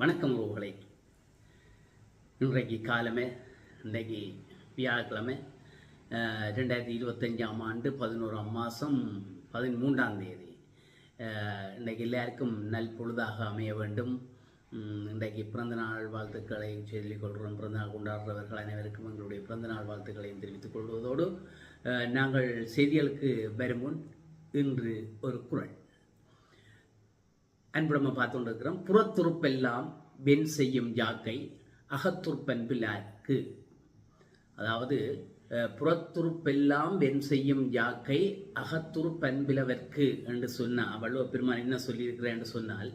வணக்கம் உறவுகளை. இன்றைக்கு காலமே இன்றைக்கு வியாழக்கிழமை ரெண்டாயிரத்தி இருபத்தஞ்சாம் ஆண்டு பதினோராம் மாதம் பதிமூன்றாம் தேதி. இன்றைக்கு எல்லாருக்கும் நல் பொழுதாக அமைய வேண்டும். இன்றைக்கு பிறந்தநாள் வாழ்த்துக்களை சொல்லிக் கொள்கிறோம். பிறந்தநாள் கொண்டாடுறவர்கள் அனைவருக்கும் எங்களுடைய பிறந்தநாள் வாழ்த்துக்களையும் தெரிவித்துக் கொள்வதோடு நாங்கள் செய்திகளுக்கு வரும் முன் இன்று ஒரு குரல். அன்புடம பார்த்து கொண்டிருக்கிறோம் புறத்துறுப்பெல்லாம் வெண் செய்யும் யாக்கை அகத்துறுப்பன்பிலார்க்கு அதாவது புறத்துறுப்பெல்லாம் வெண் செய்யும் யாக்கை அகத்துறுப்பன்பிலவர்க்கு என்று சொன்னால் வள்ளுவ பெருமான் என்ன சொல்லியிருக்கிறேன் என்று சொன்னால்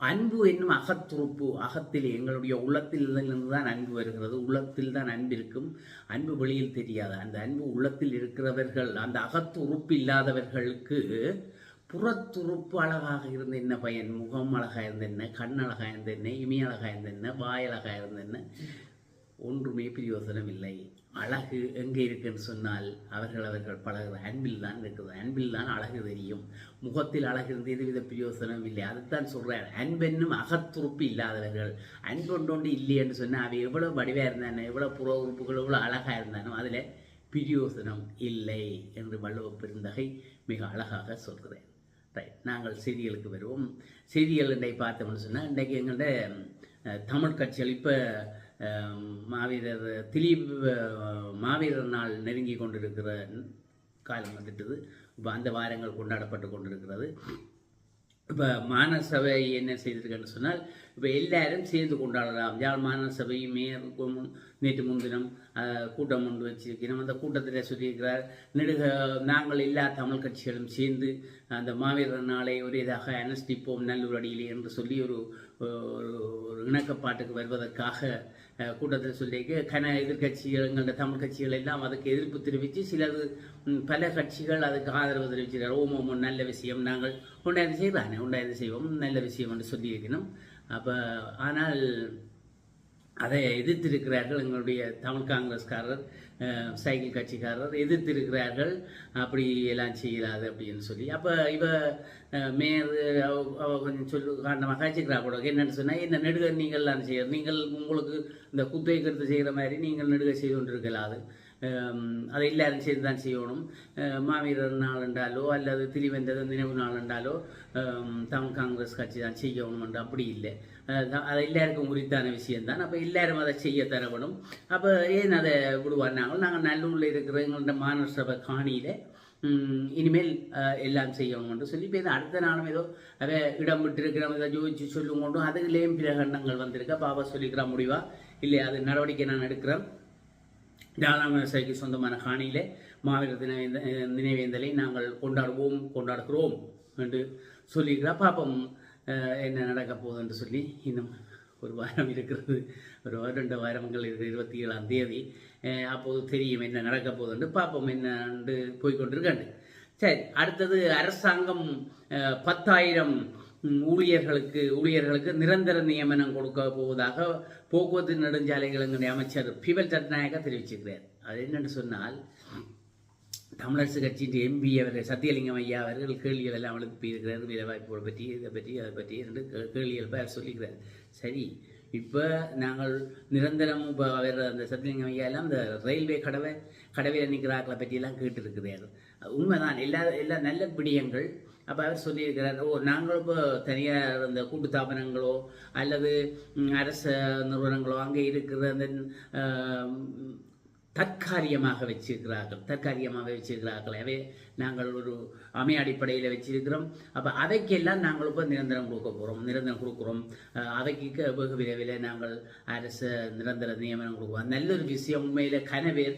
அன்பு என்னும் அகத்துறுப்பு அகத்தில் எங்களுடைய உள்ளத்தில் இருந்து தான் அன்பு வருகிறது. உள்ளத்தில் தான் அன்பு இருக்கும். அன்பு வெளியில் தெரியாது. அந்த அன்பு உள்ளத்தில் இருக்கிறவர்கள் அந்த அகத்துறுப்பு இல்லாதவர்களுக்கு புறத்துறுப்பு அழகாக இருந்த என்ன பயன்? முகம் அழகாக இருந்த என்ன கண் அழகாக இருந்த என்ன இமி அழகாக இருந்த என்ன வாய் அழகாக இருந்த என்ன ஒன்றுமே பிரயோசனம் இல்லை. அழகு எங்கே இருக்குன்னு சொன்னால் அவர்கள் அவர்கள் பழகிற அன்பில் தான் இருக்குது. அன்பில் தான் அழகு தெரியும். முகத்தில் அழகு இருந்து எதுவித பிரயோசனம் இல்லை. அதுதான் சொல்கிறார் அன்பென்னும் அகத்துறுப்பு இல்லாதவர்கள். அன்பொண்டோண்டு இல்லையென்று சொன்னால் அவை எவ்வளோ வடிவாக இருந்தானோ எவ்வளோ புற உறுப்புகள் எவ்வளோ அழகாக இருந்தானோ அதில் பிரியோசனம் இல்லை என்று வள்ளுவ பெருந்தகை மிக அழகாக சொல்கிறேன் ரைட் நாங்கள் செய்திகளுக்கு வருவோம். செய்திகள் இன்றைக்கு பார்த்தோம்னு சொன்னால் இன்றைக்கு எங்கள்கிட்ட தமிழ் கட்சிகள் இப்போ மாவீரர் திலீப் மாவீரர் நாள் நெருங்கி கொண்டிருக்கிற காலம் வந்துட்டது. இப்போ அந்த வாரங்கள் கொண்டாடப்பட்டு கொண்டிருக்கிறது. இப்போ மாநசபை என்ன செய்திருக்கேன்னு சொன்னால் இப்போ எல்லாரும் சேர்ந்து கொண்டாடலாம். யாழ் மாநசபை மேயர் கு- நேற்று முன்தினம் கூட்டம் ஒன்று வச்சிருக்கிறோம். அந்த கூட்டத்தில் சொல்லியிருக்கிறார் நெடுக நாங்கள் எல்லா தமிழ் கட்சிகளும் சேர்ந்து அந்த மாவீரர் நாளை ஒரு இதாக அனுஷ்டிப்போம் நல்லூர் அடியிலே என்று சொல்லி ஒரு ஒரு இணக்கப்பாட்டுக்கு வருவதற்காக கூட்டத்தில் சொல்லியிருக்க கன எதிர்கட்சிகள் எங்களோட தமிழ் கட்சிகள் எல்லாம் அதுக்கு எதிர்ப்பு தெரிவித்து சிலர் பல கட்சிகள் அதுக்கு ஆதரவு தெரிவிச்சிருக்கார். ஓம் ஓம் நல்ல விஷயம் நாங்கள் உண்டாயது செய்வானே உண்டாயது செய்வோம் நல்ல விஷயம் என்று சொல்லியிருக்கணும். அப்போ ஆனால் அதை எதிர்த்திருக்கிறார்கள் எங்களுடைய தமிழ் காங்கிரஸ்காரர் சைக்கிள் கட்சிக்காரர் எதிர்த்திருக்கிறார்கள். அப்படி எல்லாம் செய்யலாது அப்படின்னு சொல்லி. அப்போ இவ மேயர் அவ கொஞ்சம் சொல்லு காரணமாக காய்ச்சிக்கிறா கூட என்னென்னு சொன்னால் என்ன நெடுக நீங்கள்லாம் செய்ய நீங்கள் உங்களுக்கு இந்த குத்தகை கருத்து செய்கிற மாதிரி நீங்கள் நெடுக செய்து கொண்டிருக்கலாது. அது எல்லாரும் சேர்ந்து தான் செய்யணும் மாவீரர் நாள் என்றாலோ அல்லது திரிவந்தது நினைவு நாள் என்றாலோ தமிழ் காங்கிரஸ் கட்சி தான் செய்யணும் என்று அப்படி இல்லை அது எல்லாருக்கும் உரித்தான விஷயம்தான் அப்போ எல்லாரும் அதை செய்ய தரப்படும் அப்போ ஏன் அதை விடுவாருனாங்க நாங்கள் நல்லூரில் இருக்கிற எங்கள்கிட்ட மாநகர சபை காணியில் இனிமேல் எல்லாம் செய்யணும்னு சொல்லி இப்போ இது அடுத்த நாளும் ஏதோ அதை இடம் விட்டுருக்கிறோம் ஏதோ ஜோதிச்சு சொல்லுங்கொண்டும் அதுலேயும் பிரகடனங்கள் வந்திருக்கு பாபா அவ முடிவா இல்லை அது நடவடிக்கை நான் எடுக்கிறேன் ஜாலாமசைக்கு சொந்தமான காணியிலே மாவீரர் தினவேந்த நினைவேந்தலை நாங்கள் கொண்டாடுவோம் கொண்டாடுகிறோம் என்று சொல்லியிருக்கிறா. பாப்பம் என்ன நடக்க போகுது என்று சொல்லி இன்னும் ஒரு வாரம் இருக்கிறது. ஒரு ரெண்டு வாரங்கள் இருக்குது இருபத்தி ஏழாம் தேதி அப்போது தெரியும் என்ன நடக்க போகுதுன்னு பார்ப்போம் என்னன்னு போய்கொண்டிருக்காண்டு சரி அடுத்தது அரசாங்கம் பத்தாயிரம் ஊழியர்களுக்கு ஊழியர்களுக்கு நிரந்தர நியமனம் கொடுக்க போவதாக போக்குவரத்து நெடுஞ்சாலைகளுடைய அமைச்சர் பிபல் சட்நாயக்கா தெரிவிச்சிருக்கிறார். அது என்னென்னு சொன்னால் தமிழரசு கட்சியின் எம்பி அவர்கள் சத்தியலிங்கம் ஐயா அவர்கள் கேள்விகள் எல்லாம் எழுப்பியிருக்கிறார். வீர பற்றி இதை பற்றி அதை பற்றி என்று கே- கேள்விகள் பேர் சொல்லிக்கிறார் சரி இப்போ நாங்கள் நிரந்தரம் இப்போ அவர் அந்த சத்தியலிங்கம் ஐயா எல்லாம் இந்த ரயில்வே கடவை கடவையில் நிற்கிறார்களை பற்றியெல்லாம் கேட்டிருக்கிறார். உண்மைதான் எல்லா எல்லா நல்ல விடயங்கள் அப்போ அவர் சொல்லியிருக்கிறார் ஓ நாங்களும் இப்போ தனியார் இந்த கூட்டு தாபனங்களோ அல்லது அரச நிறுவனங்களோ அங்கே இருக்கிற அந்த தற்காரியமாக தற்காலிகமாக வச்சிருக்கிறார்கள். தற்காலிகமாக வச்சிருக்கிறார்கள். அவை நாங்கள் ஒரு அமைய அடிப்படையில் வச்சிருக்கிறோம். அப்போ அவைக்கெல்லாம் நாங்கள் இப்போ நிரந்தரம் கொடுக்க போகிறோம் நிரந்தரம் கொடுக்குறோம். அவைக்கு வெகு விரைவில் நாங்கள் அரசு நிரந்தர நியமனம் கொடுக்குறோம். நல்ல ஒரு விஷயம். உண்மையிலே கனவேர்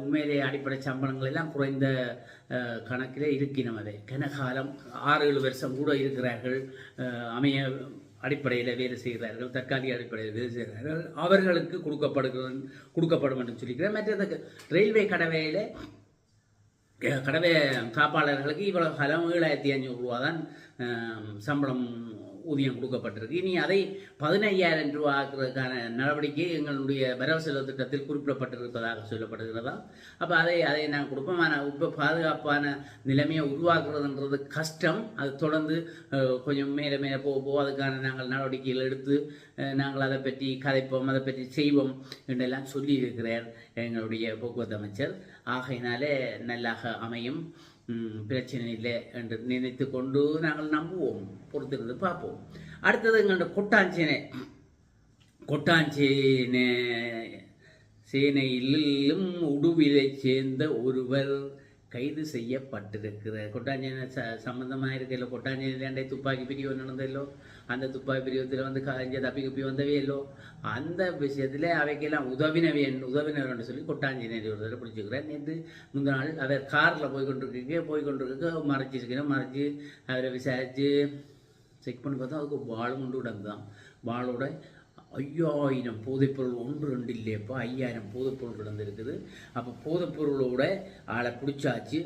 உண்மையிலே அடிப்படை சம்பளங்கள் எல்லாம் குறைந்த கணக்கில் இருக்கினோம். அதை கனகாலம் ஆறு ஏழு வருஷம் கூட இருக்கிறார்கள். அமைய அடிப்படையில் வேலை செய்கிறார்கள் தற்காலிக அடிப்படையில் வேலை செய்கிறார்கள். அவர்களுக்கு கொடுக்கப்படுகிற கொடுக்கப்படும் என்று சொல்லிக்கிறேன். மற்றது ரயில்வே கடவையில் கடவை காப்பாளர்களுக்கு இவ்வளோ காலம் ஏழாயிரத்தி ஐநூறு ரூபா தான் சம்பளம் ஊதியம் கொடுக்கப்பட்டிருக்கு. இனி அதை பதினையாயிரம் ரூபா ஆக்குறதுக்கான நடவடிக்கை எங்களுடைய வரவு செலவு திட்டத்தில் குறிப்பிடப்பட்டிருப்பதாக சொல்லப்படுகிறதா? அப்போ அதை அதை நாங்கள் கொடுப்போம். ஆனால் இப்போ பாதுகாப்பான நிலைமையை உருவாக்குறதுன்றது கஷ்டம். அது தொடர்ந்து கொஞ்சம் மேலே மேலே போக போக அதுக்கான நாங்கள் நடவடிக்கைகள் எடுத்து நாங்கள் அதை பற்றி கதைப்போம் அதை பற்றி செய்வோம் என்றெல்லாம் சொல்லியிருக்கிறார் எங்களுடைய போக்குவரத்து அமைச்சர். ஆகையினாலே நல்லாக அமையும். பிரச்சனை இல்லை என்று நினைத்து கொண்டு நாங்கள் நம்புவோம் பொறுத்திருந்து பார்ப்போம் அடுத்தது எங்கள்ட கொட்டாஞ்சேனை கொட்டாஞ்சேனே சேனையிலும் உடுவிலை சேர்ந்த ஒருவர் கைது செய்யப்பட்டிருக்கிறார் கொட்டாஞ்சேனை ச சம்மந்தமாக இருக்கையில் கொட்டாஞ்சேனை தாண்டே துப்பாக்கி பிரிவு நடந்ததில்லோ அந்த துப்பாக்கி பிரிவத்தில் வந்து கலைஞ்ச தப்பி குப்பி வந்தவே இல்லோ. அந்த விஷயத்தில் அவைக்கெல்லாம் உதவினவே உதவினவர்னு சொல்லி கொட்டாஞ்சினேரி ஒரு தடவை பிடிச்சிக்கிறேன் நேற்று முந்தின நாள் அவர் காரில் போய் கொண்டிருக்க போய் கொண்டிருக்க மறைச்சிருக்கிறேன் மறைச்சு அவரை விசாரித்து செக் பண்ணி பார்த்தா அதுக்கு வாள் கொண்டு கிடந்தான் வாளோட ஐயாயிரம் போதைப்பொருள் ஒன்று ரெண்டு இல்லையப்பா ஐயாயிரம் போதைப்பொருள் கிடந்திருக்குது. அப்போ போதைப்பொருளோட ஆளை பிடிச்சாச்சு.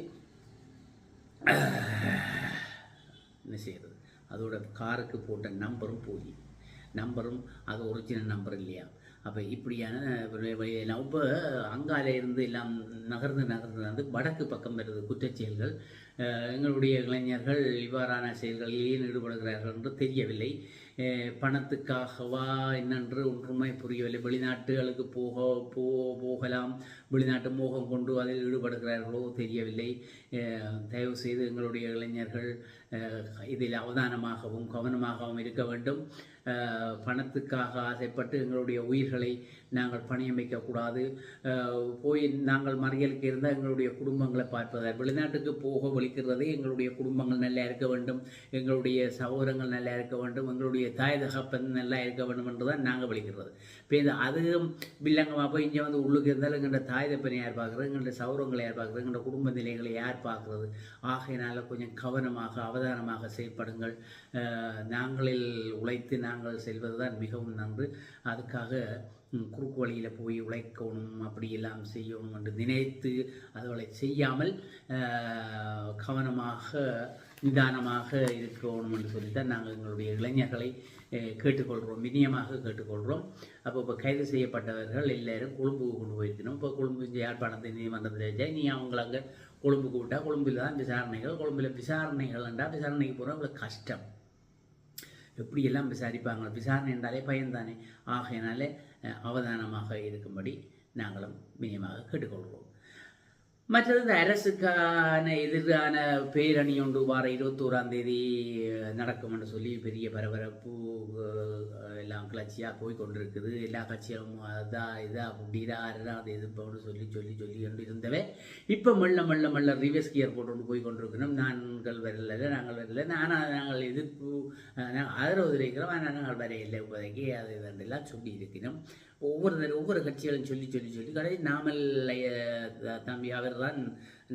என்ன செய்யறது? அதோட காருக்கு போட்ட நம்பரும் போய் நம்பரும் அது ஒரிஜினல் நம்பர் இல்லையா? அப்போ இப்படியான எல்லாம் இப்போ அங்கால இருந்து எல்லாம் நகர்ந்து நகர்ந்து வந்து வடக்கு பக்கம் வருது குற்றச்செயல்கள் எங்களுடைய இளைஞர்கள் இவ்வாறான செயல்களில் ஏன் ஈடுபடுகிறார்கள் என்று தெரியவில்லை. பணத்துக்காகவா என்னென்று ஒன்றுமே புரியவில்லை. வெளிநாட்டுகளுக்கு போக போ போகலாம். வெளிநாட்டு மோகம் கொண்டு அதில் ஈடுபடுகிறார்களோ தெரியவில்லை. தயவுசெய்து தயவு செய்து எங்களுடைய இளைஞர்கள் இதில் அவதானமாகவும் கவனமாகவும் இருக்க வேண்டும். பணத்துக்காக ஆசைப்பட்டு எங்களுடைய உயிர்களை நாங்கள் பணியம் வைக்கக்கூடாது போய் நாங்கள் மறியலுக்கு இருந்தால் எங்களுடைய குடும்பங்களை பார்ப்பதால் வெளிநாட்டுக்கு போக வலிக்கிறதே எங்களுடைய குடும்பங்கள் நல்லா இருக்க வேண்டும். எங்களுடைய சகோதரங்கள் நல்லா இருக்க வேண்டும். எங்களுடைய தாய் தகப்பன் நல்லா இருக்க வேண்டும் என்று தான் நாங்கள் வலிக்கிறது இப்போ இந்த அதுவும் வில்லங்கமாக போய் இங்கே வந்து உள்ளுக்கு இருந்தாலும் எங்களோட தாய் தப்பனை யார் பார்க்குறது? எங்களோட சௌரங்களை யார் பார்க்குறது? எங்களோட குடும்ப நிலைகளை யார் பார்க்குறது? ஆகையினால கொஞ்சம் கவனமாக சாவதானமாக செயல்படுங்கள். நாங்களில் உழைத்து நாங்கள் செல்வது தான் மிகவும் நன்று. அதுக்காக குறுக்கு வழியில் போய் உழைக்கணும் அப்படியெல்லாம் செய்யணும் என்று நினைத்து அதுகளை செய்யாமல் கவனமாக நிதானமாக இருக்கணும் என்று சொல்லித்தான் நாங்கள் எங்களுடைய இளைஞர்களை கேட்டுக்கொள்கிறோம். வினியமாக கேட்டுக்கொள்கிறோம். அப்போ இப்போ கைது செய்யப்பட்டவர்கள் எல்லோரும் கொழும்புக்கு கொண்டு போயிருக்கணும் இப்போ கொழும்பு யாழ்ப்பாணத்தை நீதிமன்றத்தில் வச்சா நீ அவங்கள அங்கே கொழும்புக்கு கூட்டா கொழும்பில் தான் விசாரணைகள் கொழும்பில் விசாரணைகள் என்றால் விசாரணைக்கு போகிறோம் அவ்வளோ கஷ்டம். எப்படியெல்லாம் விசாரிப்பாங்க? விசாரணை என்றாலே பயன்தானே? ஆகையினாலே அவதானமாக இருக்கும்படி நாங்களும் மினியமாக கேட்டுக்கொள்கிறோம். மற்றது இந்த அரசுக்கான எதிரான பேரணி ஒன்று வார இருபத்தோராம் தேதி நடக்கும் என்று சொல்லி பெரிய பரபரப்பு எல்லாம் கிளர்ச்சியாக போய் கொண்டிருக்குது. எல்லா கட்சியும் அதா இதா அப்படிதா அதுதான் அது எதிர்ப்போன்னு சொல்லி சொல்லி சொல்லி கொண்டு இருந்தவே. இப்போ மெல்ல மெல்ல மெல்ல ரிவர்ஸ் கியர் போட்டு போய் கொண்டிருக்கணும். நாங்கள் வரல நாங்கள் வரல. ஆனால் நாங்கள் எதிர்ப்பு நாங்கள் ஆதரவு தெரிவிக்கிறோம். ஆனால் நாங்கள் வரையில்லை இப்போதைக்கு. அது இதெல்லாம் சொல்லி இருக்கணும். ஒவ்வொரு ஒவ்வொரு கட்சிகளும் சொல்லி சொல்லி சொல்லி கடை நாமல் த- தம்பி அவர் தான்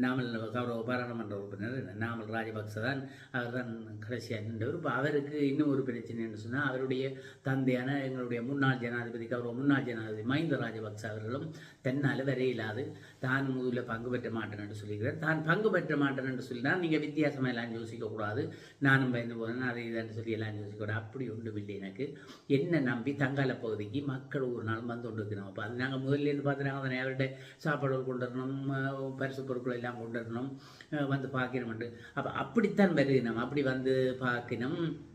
நாமல் கௌரவ பாராளுமன்ற உறுப்பினர் நாமல் ராஜபக்ச தான் அவர் தான் கடைசியாக நின்றவர். இப்போ அவருக்கு இன்னும் ஒரு பிரச்சனைன்னு சொன்னால் அவருடைய தந்தையான எங்களுடைய முன்னாள் ஜனாதிபதி கௌரவ முன்னாள் ஜனாதிபதி மஹிந்த ராஜபக்ச அவர்களும் தன்னால் வரையிலாது தான் முதலில் பங்கு பெற்ற மாட்டேன் என்று சொல்லிக்கிறார் தான் பங்கு பெற்ற மாட்டேன் என்று சொல்லினால் நீங்கள் வித்தியாசமாக எல்லாம் யோசிக்கக்கூடாது. நானும் பயந்து போகிறேன் அதை இதுன்னு சொல்லி எல்லாம் யோசிக்கக்கூடாது. அப்படி ஒன்றும் இல்லை எனக்கு. என்ன நம்பி தங்கால பகுதிக்கு மக்கள் ஒரு நாள் வந்து கொண்டு இருக்கிறோம் அப்போ அது நாங்கள் முதல்லேருந்து பார்த்துனாங்க அதனை அவர்கிட்ட சாப்பாடுகள் கொண்டு வரணும் பரிசு பொருட்கள் எல்லாம் கொண்டு அஹ் வந்து பார்க்கணும்ட்டு அப்போ அப்படித்தான் வருகினோம். அப்படி வந்து பார்க்கணும்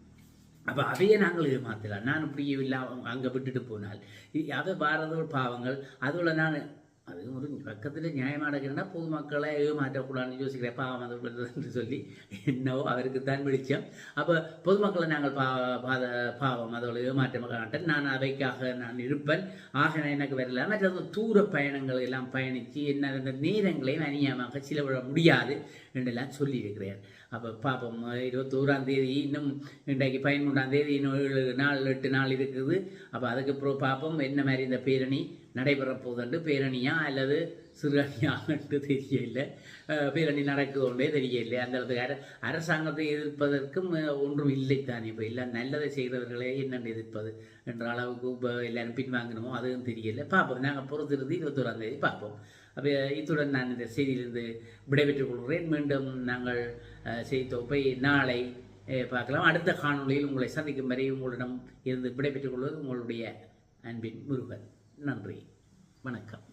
அப்போ அதையே நாங்கள் ஏமாத்தலாம். நான் இப்படி இல்லை அங்கே விட்டுட்டு போனால். இ- அதை பாரதோட பாவங்கள். அதோட நான் அது ஒரு பக்கத்தில் நியாயமாக நடக்கிறேன்னா பொதுமக்களை ஏமாற்றக்கூடாதுன்னு யோசிக்கிறேன் பாவம் அது சொல்லி என்னவோ அவருக்கு தான் வெளிச்சம் அப்போ பொதுமக்களை நாங்கள் பா பாத பாவம் அதோட ஏமாற்ற மாட்டேன் நான் அவைக்காக நான் இருப்பேன் ஆக நான் எனக்கு வரல மற்றது தூர பயணங்கள் எல்லாம் பயணித்து என்ன அந்த நேரங்களையும் அநியாயமாக செலவிட முடியாது என்றெல்லாம் சொல்லியிருக்கிறார் அப்போ பார்ப்போம் இருபத்தோராம் தேதி இன்னும் இன்றைக்கு பதிமூன்றாம் தேதி இன்னும் ஏழு நாள் எட்டு நாள் இருக்குது அப்போ அதுக்கு அப்புறம் பார்ப்போம் என்ன மாதிரி இந்த பேரணி நடைபெற போகுதுண்டு பேரணியா அல்லது சிறுஅணியான்ட்டு தெரியல. பேரணி நடக்குதோண்டே தெரியல. அந்த இடத்துக்கு அர அரசாங்கத்தை எதிர்ப்பதற்கும் ஒன்றும் இல்லை தானே. இப்போ இல்லை நல்லதை செய்கிறவர்களே என்னென்று எதிர்ப்பது என்ற அளவுக்கு இப்போ எல்லாரும் பின்வாங்கணுமோ அதுவும் தெரியல. பார்ப்போம். நாங்கள் பொறுத்திருந்து இருபத்தோராம் தேதி பார்ப்போம். அப்போ இத்துடன் நான் இந்த செய்தியிலிருந்து விடைபெற்றுக் கொள்கிறேன். மீண்டும் நாங்கள் செய்தி தொகுப்பை நாளை பார்க்கலாம். அடுத்த காணொளியில் உங்களை சந்திக்கும் வரை உங்களிடம் இருந்து விடைபெற்றுக் கொள்வது உங்களுடைய அன்பின் முருகன். நன்றி. வணக்கம்.